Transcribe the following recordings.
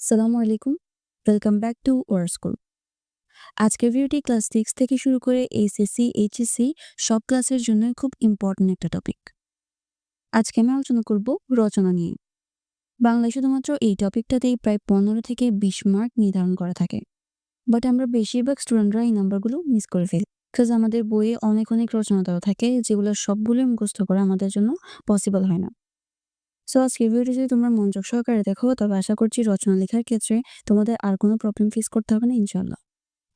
সালামু আলাইকুম welcome back to our school আজকের ভিডিওটি ক্লাস সিক্স থেকে শুরু করে এইচএসসি এইচএসসি সব ক্লাসের জন্য খুব ইম্পর্ট্যান্ট একটা টপিক আজকে আমি আলোচনা করব রচনা নিয়ে। বাংলায় শুধুমাত্র এই টপিকটাতেই প্রায় পনেরো থেকে বিশ মার্ক নির্ধারণ করা থাকে। বাট আমরা বেশিরভাগ স্টুডেন্টরা এই নাম্বারগুলো মিস করে ফেলি। বিকজ আমাদের বইয়ে অনেক অনেক রচনা দেওয়া থাকে, যেগুলো সবগুলো মুখস্থ করা আমাদের জন্য পসিবল হয় না। সো আজকের ভিডিওটি যদি তোমরা মনোযোগ সহকারে দেখো, তবে আশা করছি রচনা লেখার ক্ষেত্রে তোমাদের আর কোনো প্রবলেম ফেস করতে হবে না ইনশাল্লাহ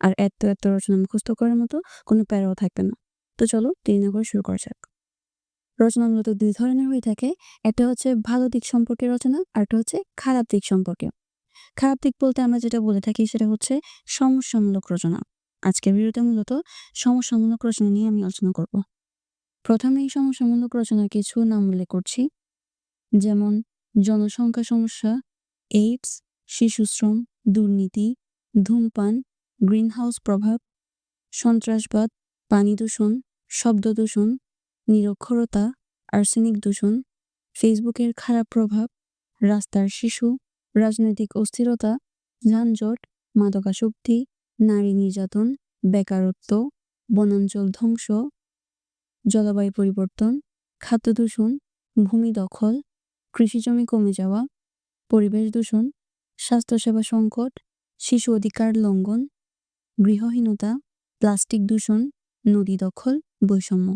আর এত এত রচনা মুখস্থ করার মতো কোনো প্যারাও থাকবে না। তো চলো, দেরি না করে শুরু করা যাক। রচনা মূলত দুই ধরনের হয়ে থাকে। একটা হচ্ছে ভালো দিক সম্পর্কে রচনা, আর একটা হচ্ছে খারাপ দিক সম্পর্কে। খারাপ দিক বলতে আমরা যেটা বলে থাকি, সেটা হচ্ছে সমস্যামূলক রচনা। আজকের ভিডিওতে মূলত সমস্যামূলক রচনা নিয়ে আমি আলোচনা করব। প্রথমে এই সমস্যামূলক রচনার কিছু নাম উল্লেখ করছি। যেমন জনসংখ্যা সমস্যা এইডস শিশুশ্রম দুর্নীতি, ধূমপান, গ্রিনহাউস প্রভাব, সন্ত্রাসবাদ, পানি দূষণ, শব্দ দূষণ, নিরক্ষরতা, আর্সেনিক দূষণ, ফেসবুকের খারাপ প্রভাব, রাস্তার শিশু, রাজনৈতিক অস্থিরতা, যানজট, মাদকাসক্তি, নারী নির্যাতন, বেকারত্ব, বনাঞ্চল ধ্বংস, জলবায়ু পরিবর্তন, খাদ্য দূষণ, ভূমি দখল কৃষিজমি কমে যাওয়া, পরিবেশ দূষণ, স্বাস্থ্যসেবা সংকট, শিশু অধিকার লঙ্ঘন, গৃহহীনতা, প্লাস্টিক দূষণ, নদী দখল, বৈষম্য।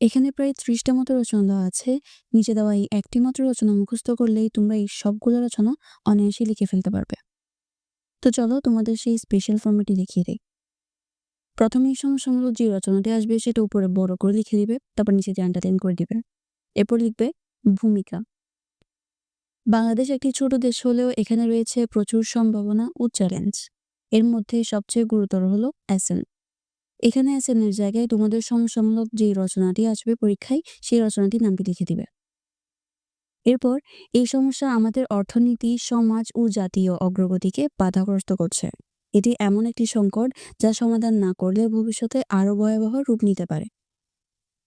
এখানে প্রায় ত্রিশটা মতো রচনা দেওয়া আছে। নিচে দেওয়া এই একটি মাত্র রচনা মুখস্থ করলেই তোমরা এই সবগুলো রচনা অনায়াসে লিখে ফেলতে পারবে। তো চলো তোমাদের সেই স্পেশাল ফর্মেটটি দেখিয়ে দিই। প্রথমে এই সমস্যামূলক যে রচনাটি আসবে সেটা উপরে বড় করে লিখে দিবে, তারপর নিচে আন্ডারলাইন করে দিবে। এরপর লিখবে ভূমিকা। বাংলাদেশ একটি ছোট দেশ হলেও এখানে রয়েছে প্রচুর সম্ভাবনা ও চ্যালেঞ্জ এর মধ্যে সবচেয়ে গুরুতর হলো অ্যাসেন এখানে অ্যাসেনের জায়গায় তোমাদের সমস্যামূলক যে রচনাটি আসবে পরীক্ষায়, সেই রচনাটির নামটি লিখে দিবে। এরপর, এই সমস্যা আমাদের অর্থনীতি, সমাজ ও জাতীয় অগ্রগতিকে বাধাগ্রস্ত করছে। এটি এমন একটি সংকট যা সমাধান না করলে ভবিষ্যতে আরও ভয়াবহ রূপ নিতে পারে।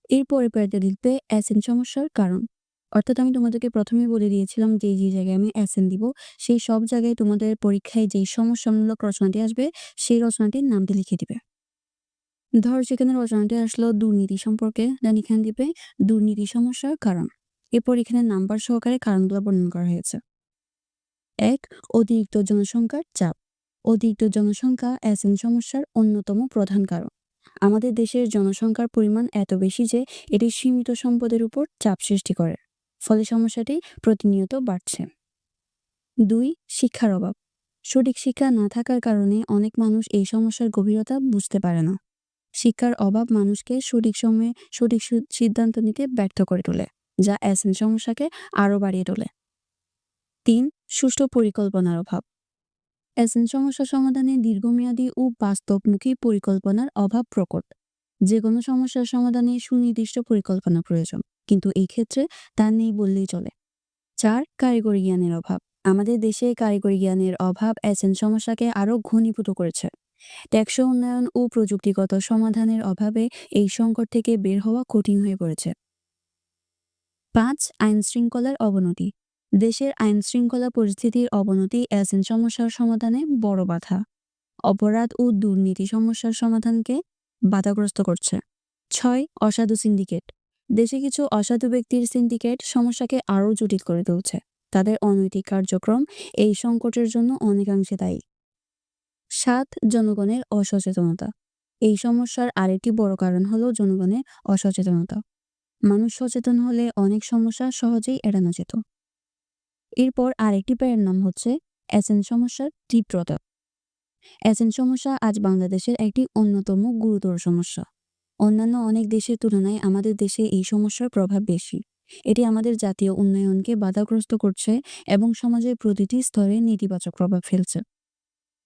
এরপরে প্যারাতে লিখবে অ্যাসেন সমস্যার কারণ। অর্থাৎ আমি তোমাদেরকে প্রথমেই বলে দিয়েছিলাম যে যে জায়গায় আমি অ্যাসেন দিব, সেই সব জায়গায় তোমাদের পরীক্ষায় যেই সমস্যামূলক রচনাটি আসবে, সেই রচনাটির নামটি লিখে দিবে। ধর সেখানে রচনাটি আসলো দুর্নীতি সম্পর্কে দেন এখানে দিবে দুর্নীতি সমস্যার কারণ। এরপর এখানে নাম্বার সহকারে কারণগুলো বর্ণনা করা হয়েছে। এক, অতিরিক্ত জনসংখ্যার চাপ। অতিরিক্ত জনসংখ্যা অ্যাসেন সমস্যার অন্যতম প্রধান কারণ। আমাদের দেশের জনসংখ্যার পরিমাণ এত বেশি যে, এটি সীমিত সম্পদের উপর চাপ সৃষ্টি করে। ফলে সমস্যাটি প্রতিনিয়ত বাড়ছে। দুই, শিক্ষার অভাব। সঠিক শিক্ষা না থাকার কারণে অনেক মানুষ এই সমস্যার গভীরতা বুঝতে পারে না। শিক্ষার অভাব মানুষকে সঠিক সময়ে সঠিক সিদ্ধান্ত নিতে ব্যর্থ করে তোলে, যা অ্যাসেন সমস্যাকে আরও বাড়িয়ে তোলে। তিন, সুষ্ঠু পরিকল্পনার অভাব। অ্যাসেন সমস্যা সমাধানে দীর্ঘমেয়াদী ও বাস্তবমুখী পরিকল্পনার অভাব প্রকট। যে কোনো সমস্যার সমাধানে সুনির্দিষ্ট পরিকল্পনা প্রয়োজন। কিন্তু এই ক্ষেত্রে তা নেই বললেই চলে। চার, কারিগরি জ্ঞানের অভাব। আমাদের দেশে কারিগরি জ্ঞানের অভাব অ্যাসেন সমস্যাকে আরও ঘনীভূত করেছে। টেকসই উন্নয়ন ও প্রযুক্তিগত সমাধানের অভাবে এই সংকট থেকে বের হওয়া কঠিন হয়ে পড়েছে। পাঁচ আইন শৃঙ্খলার অবনতি। দেশের আইন শৃঙ্খলা পরিস্থিতির অবনতি অ্যাসেন সমস্যার সমাধানে বড় বাধা। অপরাধ ও দুর্নীতি সমস্যার সমাধানকে বাধাগ্রস্ত করছে। ছয়, অসাধু সিন্ডিকেট। দেশে কিছু অসাধু ব্যক্তির সিন্ডিকেট সমস্যাকে আরও জটিল করে তুলছে। তাদের অনৈতিক কার্যক্রম এই সংকটের জন্য অনেকাংশে দায়ী। সাত, জনগণের অসচেতনতা। এই সমস্যার আরেকটি বড় কারণ হলো জনগণের অসচেতনতা। মানুষ সচেতন হলে অনেক সমস্যা সহজেই এড়ানো যেত। এরপর আরেকটি প্যারের নাম হচ্ছে অ্যাসেন সমস্যার তীব্রতা। অ্যাসেন সমস্যা আজ বাংলাদেশের একটি অন্যতম গুরুতর সমস্যা। অন্যান্য অনেক দেশের তুলনায় আমাদের দেশে এই সমস্যার প্রভাব বেশি। এটি আমাদের জাতীয় উন্নয়নকে বাধাগ্রস্ত করছে এবং সমাজের প্রতিটি স্তরে নেতিবাচক প্রভাব ফেলছে।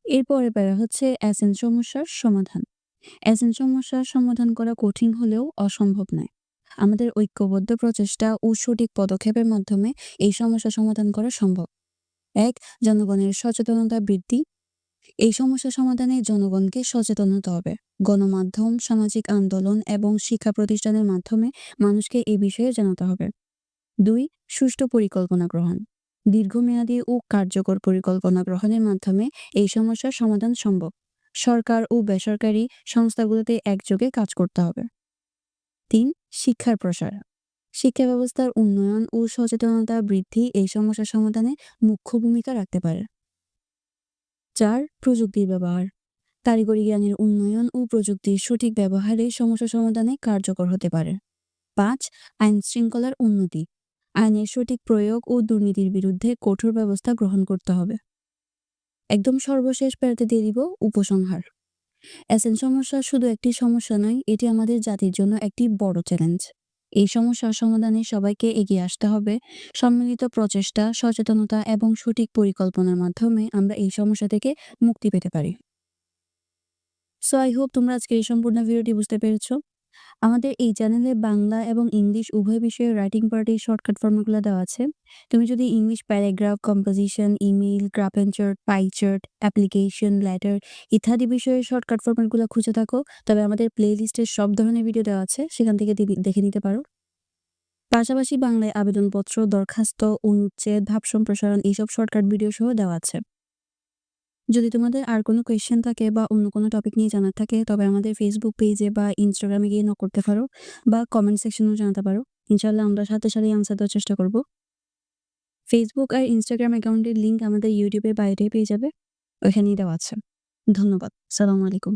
এরপরে প্যারা হচ্ছে অ্যাসেন সমস্যার সমাধান। অ্যাসেন সমস্যার সমাধান করা কঠিন হলেও অসম্ভব নয়। আমাদের ঐক্যবদ্ধ প্রচেষ্টা ও সঠিক পদক্ষেপের মাধ্যমে এই সমস্যা সমাধান করা সম্ভব। এক, জনগণের সচেতনতা বৃদ্ধি। এই সমস্যা সমাধানে জনগণকে সচেতন হতে হবে। গণমাধ্যম, সামাজিক আন্দোলন এবং শিক্ষা প্রতিষ্ঠানের মাধ্যমে মানুষকে এই বিষয়ে জানাতে হবে। দুই, সুষ্ঠু পরিকল্পনা গ্রহণ। দীর্ঘমেয়াদী ও কার্যকর পরিকল্পনা গ্রহণের মাধ্যমে এই সমস্যার সমাধান সম্ভব। সরকার ও বেসরকারি সংস্থাগুলোতে একযোগে কাজ করতে হবে। তিন, শিক্ষার প্রসার। শিক্ষা ব্যবস্থার উন্নয়ন ও সচেতনতা বৃদ্ধি এই সমস্যার সমাধানে মুখ্য ভূমিকা রাখতে পারে। চার প্রযুক্তির ব্যবহার। কারিগরি জ্ঞানের উন্নয়ন ও প্রযুক্তির সঠিক ব্যবহারে সমস্যা সমাধানে কার্যকর হতে পারে। পাঁচ, আইন শৃঙ্খলার উন্নতি। আইনের সঠিক প্রয়োগ ও দুর্নীতির বিরুদ্ধে কঠোর ব্যবস্থা গ্রহণ করতে হবে। একদম সর্বশেষ পেরাতে দিয়ে দিব উপসংহার। অ্যাসেন সমস্যা শুধু একটি সমস্যা নয়, এটি আমাদের জাতির জন্য একটি বড় চ্যালেঞ্জ। এই সমস্যার সমাধানে সবাইকে এগিয়ে আসতে হবে। সম্মিলিত প্রচেষ্টা, সচেতনতা এবং সঠিক পরিকল্পনার মাধ্যমে আমরা এই সমস্যা থেকে মুক্তি পেতে পারি। সো আই হোপ তোমরা আজকে এই সম্পূর্ণ ভিডিওটি বুঝতে পেরেছ। আমাদের এই চ্যানেলে বাংলা এবং ইংলিশ উভয় বিষয়ে রাইটিং পার্টির শর্টকাট ফর্মুলা দেওয়া আছে। তুমি যদি English paragraph composition email graph and chart pie chart application letter ইত্যাদি বিষয়ে শর্টকাট ফর্মেটগুলো খুঁজে থাকো, তবে আমাদের প্লে লিস্টের সব ধরনের ভিডিও দেওয়া আছে, সেখান থেকে দেখে নিতে পারো। পাশাপাশি বাংলায় আবেদনপত্র, দরখাস্ত, অনুচ্ছেদ ভাব সম্প্রসারণ এইসব শর্টকাট ভিডিও সহ দেওয়া আছে। যদি তোমাদের আর কোনো কোয়েশ্চেন থাকে বা অন্য কোনো টপিক নিয়ে জানার থাকে, তবে আমাদের ফেসবুক পেজে বা ইনস্টাগ্রামে গিয়ে নক করতে পারো বা কমেন্ট সেকশনেও জানাতে পারো। ইনশাল্লাহ আমরা সাথে সাথে আনসার দেওয়ার চেষ্টা করব। ফেসবুক আর ইনস্টাগ্রাম অ্যাকাউন্টের লিঙ্ক আমাদের ইউটিউবের বাইরে পেয়ে যাবে। ওখানেই দেওয়া আছে। ধন্যবাদ। সালামু আলাইকুম।